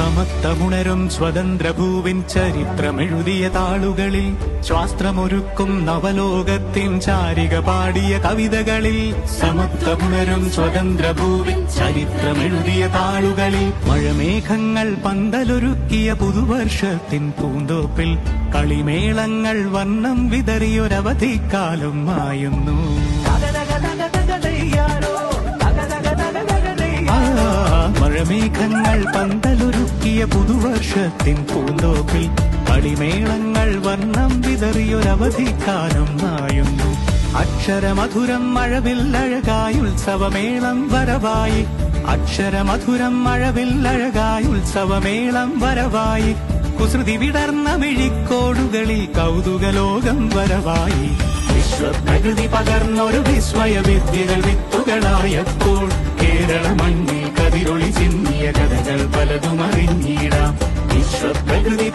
സമത്വമുണരും സ്വതന്ത്രഭൂവിൻ ചരിത്രമെഴുതിയ താളുകളിൽ ശാസ്ത്രമൊരുക്കും നവലോകത്തിൻ ചാരിക പാടിയ കവിതകളിൽ സമത്വമുണരും സ്വതന്ത്രഭൂവിൻ ചരിത്രമെഴുതിയ താളുകളിൽ മഴമേഘങ്ങൾ പന്തലൊരുക്കിയ പുതുവർഷത്തിൻ പൂന്തോപ്പിൽ കളിമേളങ്ങൾ വർണം വിതറിയൊരവധിക്കാലം മായുന്നു. മഴമേഘങ്ങൾ മഴമേഘങ്ങൾ പന്തലൊരുക്കിയ പുതുവർഷത്തിൻ പൂന്തോപ്പിൽ കളിമേളങ്ങൾ വർണം വിതറിയൊരവധിക്കാലം നായുന്നു. അക്ഷരമധുരം മഴവിൽ അഴകായി ഉത്സവമേളം വരവായി. അക്ഷരമധുരം മഴവിൽ അഴകായി ഉത്സവമേളം വരവായി. കുസൃതി വിടർന്ന മിഴിക്കോടുകളിൽ കൗതുകലോകം വരവായി. വിശ്വപ്രകൃതി പകർന്നൊരു വിസ്മയ വിദ്യകൾ വിത്തുകളായപ്പോൾ കേരള മണ്ണിൽ